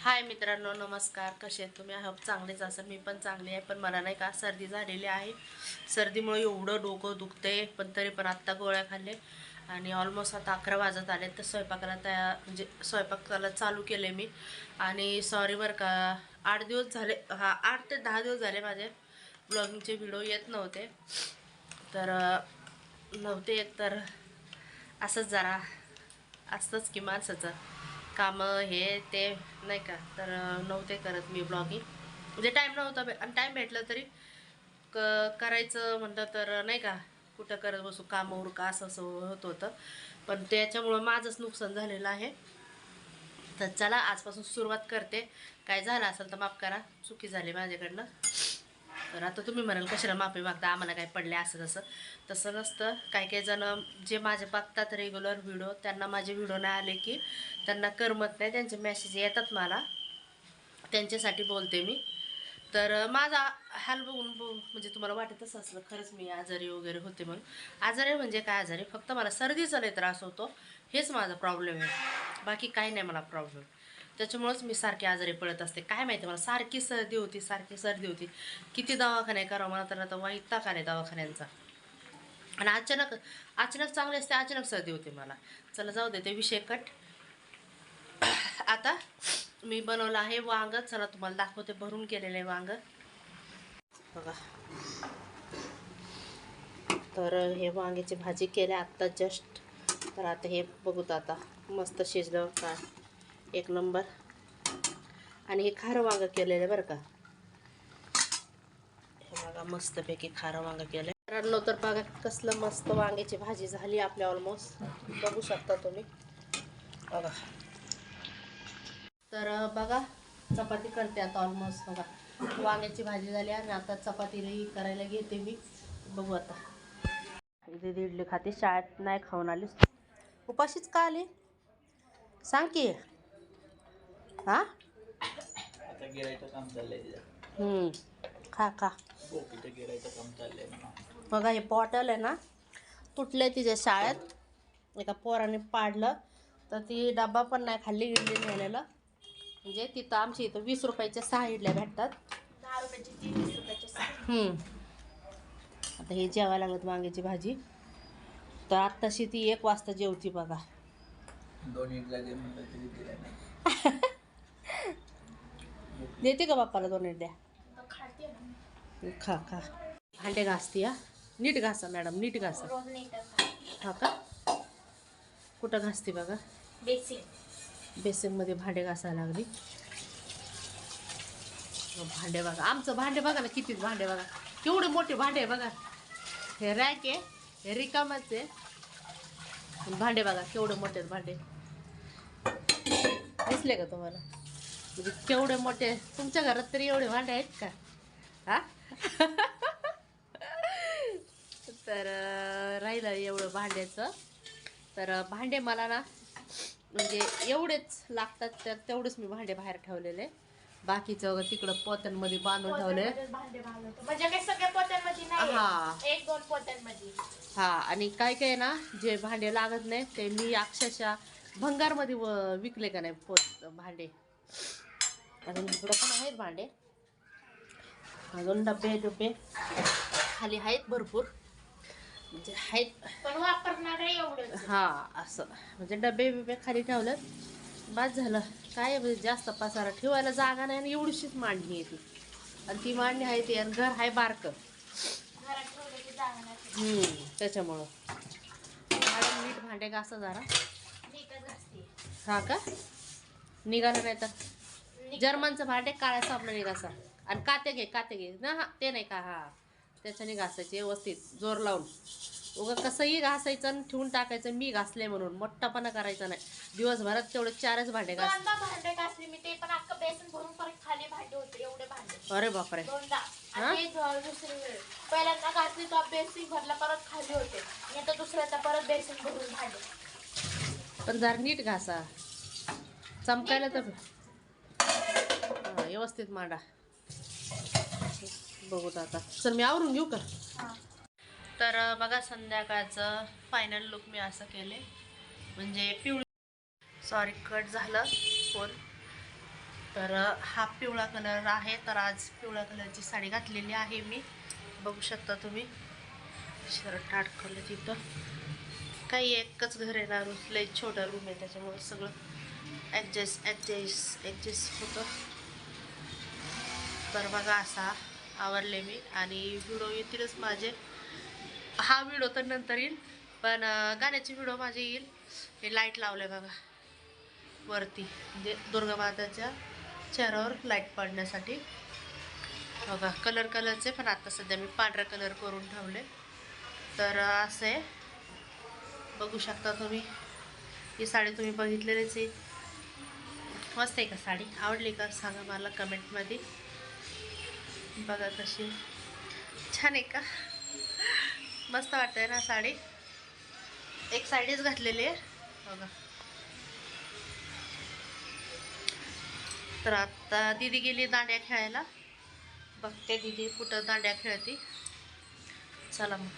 हाय मित्रांनो नमस्कार. कसे आहेत तुम्ही? आहोत चांगलेच. असं मी पण चांगली आहे. पण मला नाही का सर्दी झालेली आहे. सर्दीमुळे एवढं डोकं दुखते पण तरी पण आत्ता गोळ्या खाल्ले आणि ऑलमोस्ट आता अकरा वाजत आले तर स्वयंपाकाला तयार म्हणजे स्वयंपाकाला चालू केले मी. आणि सॉरी बरं का आठ दिवस झाले हा आठ ते दहा दिवस झाले माझे ब्लॉगिंगचे व्हिडिओ येत नव्हते. तर नव्हते एक तर असंच जरा असतंच की माणसाचं. कामं हे ते नाही का? तर नव्हते करत मी ब्लॉगिंग म्हणजे टाईम नव्हता भे आणि टाईम भेटला तरी क करायचं म्हणलं तर नाही का? कुठं करत बसू? कामं उरका असं असं होत होतं. पण त्याच्यामुळं माझंच नुकसान झालेलं आहे. तर चला आजपासून सुरुवात करते. काय झालं असेल तर माफ करा. चुकी झाली माझ्याकडनं. तर आता तुम्ही म्हणाल कशाला माफी मागता? आम्हाला काय पडले असं तसं. तसं नसतं. काही काही जण जे माझे बघतात रेग्युलर व्हिडिओ त्यांना माझे व्हिडिओ नाही आले की त्यांना करमत नाही. त्यांचे मेसेज येतात मला. त्यांच्यासाठी बोलते मी. तर माझा हाल बघून म्हणजे तुम्हाला वाटतच असलं खरंच मी आजारी वगैरे होते म्हणून. आजारी म्हणजे काय आजारी? फक्त मला सर्दीचा लय त्रास होतो. हेच माझा प्रॉब्लेम आहे. बाकी काही नाही मला प्रॉब्लेम त्याच्यामुळंच मी सारखी आजारी पडत असते. काय माहिती मला सारखी सर्दी होती सारखी सर्दी होती. किती दवाखाने करावं मला तर आता वाईटता का नाही दवाखान्यांचा. आणि अचानक अचानक चांगले असते अचानक सर्दी होती मला. चला जाऊ दे ते विषय कट. आता मी बनवलं आहे वांग. चला तुम्हाला दाखवते भरून केलेलं आहे वांग. बघा. तर हे वांग्याची भाजी केली आत्ता जस्ट. तर आता हे बघूत आता मस्त शिजलं का एक नंबर. आणि हे खारं वांग केलेलं बरं का. हे बघा मस्तपैकी खारं वांग केलं मित्रांनो तर बघा कसलं मस्त वांग्याची भाजी झाली आपल्या ऑलमोस्ट बघू शकता तुम्ही. बघा. तर बघा चपाती करते आता ऑलमोस्ट बघा. वांग्याची भाजी झाली आणि आता चपातीलाही करायला घेते मी. बघू आता. इथे खाते शाळेत नाही खाऊन आली उपाशीच का आली? सांग की. हा? आता गिरायचं काम चाललंय तिथं हम्म. खा खा. गोपीचं गिरायचं काम चाललंय म्हणा. बघा हे बॉटल आहे ना तुटले तिच्या शाळेत. एका पोराने पाडलं. तर ती डबा पण नाही खाल्ली इडली नेलेलं. म्हणजे तिथं आमच्या इथं वीस रुपयाच्या सहा इडल्या भेटतात. दहा रुपयाची ती वीस रुपयाची सहा. हम्म. आता हे जेवायला लागत वांग्याची भाजी. तर आत्ताशी ती एक वाजता जेवती बघा. दोन तरी नाही. देते का बाप्पाला दोन ना. खा खा. भांडे घासती हा? नीट घासा मॅडम नीट घासा. हा का? कुठं घासते बघा? बेसिक बेसिनमध्ये भांडे घासायला लागली. भांडे बघा. आमचं भांडे बघा ना किती भांडे बघा. केवढे मोठे भांडे बघा. हे रॅक आहे हे रिकामच आहे. भांडे बघा केवढे मोठे भांडे. दिसले का तुम्हाला? म्हणजे केवढे मोठे? तुमच्या घरात तरी एवढे भांडे आहेत का? हा? तर राहिलं एवढं भांड्याचं. तर भांडे मला ना म्हणजे एवढेच लागतात तर तेवढेच मी भांडे बाहेर ठेवलेले. बाकीचं तिकडं पोत्यांमध्ये बांधून ठेवले म्हणजे हा. हा आणि काय काय ना जे भांडे लागत नाही ते मी अक्षरशः भंगारमध्ये विकले का नाही पोत भांडे. अजून इकडं पण आहेत भांडे. अजून डबे डबे खाली आहेत भरपूर. म्हणजे आहेत. पण वापरणार आहे एवढंच. हा असं. म्हणजे डबे बिबे खाली ठेवलं बाद झालं. काय म्हणजे जास्त पसारा ठेवायला जागा नाही आणि एवढीशीच मांडणी आहे ती. आणि ती मांडणी आहे ती आणि घर आहे बारकं. त्याच्यामुळं. मॅडम नीट भांडे घासा जरा. हा का? निघालं नाही तर? जर्मनचं भांडे काळ्या साबणाने घासा आणि काते घे काते घे. ना हा ते नाही का हा. त्याच्याने घासायचे व्यवस्थित. जोर लावून. उगा कसंही घासायचं आणि ठेवून टाकायचं मी घासले म्हणून. मोठापणा करायचा नाही. दिवसभरात तेवढे चारच भांडे घास दोनदा भांडे घासले मी ते पण अख्खं बेसन भरून परत खाली भांडे होते एवढे भांडे. अरे बापरे. दोनदा. हा? आणि हे? ज- दुसरी वेळ. पहिल्यांदा घासली तर बेसिन भरला परत खाली होते. आणि आता दुसऱ्याचा परत बेसिन भरून भांडे. पण जरा नीट घासा. चमकायला तर व्यवस्थित मांडा. बघूत आता. चल मी आवरून घेऊ का. तर बघा संध्याकाळचं फायनल लुक मी असं केले. म्हणजे पिवळी सॉरी कट झालं फोन तर हा पिवळा कलर आहे. तर आज पिवळ्या कलरची साडी घातलेली आहे मी. बघू शकता तुम्ही. शर्ट अडकवलं तिथं. काही एकच घर आहे ना रूम लई छोटा रूम आहे. त्याच्यामुळे सगळं ॲडजस्ट ॲडजस्ट ॲडजस्ट होतं. तर बघा असा आवडले मी आणि व्हिडिओ येतीलच माझे. हा व्हिडिओ तर नंतर येईल पण गाण्याची गाण्याचे व्हिडिओ माझे येईल. हे लाइट लावले बघा. वरती म्हणजे दुर्गा माताच्या चेहऱ्यावर लाइट पडण्यासाठी. बघा कलर कलरचे पण आता सध्या मी पांढरा कलर करून ठेवले. तर असे असं आहे. बघू शकता तुम्ही. ही साडी तुम्ही बघितलेलीच आहे. मस्त आहे का साडी? आवडली का? सांगा मला कमेंटमध्ये बघा कशी छान आहे का? मस्त वाटतंय ना साडी. एक साडीच घातलेली आहे. बघा. तर आता दिदी गेली दांड्या खेळायला. बघते दिदी कुठं दांड्या खेळते. चला मग.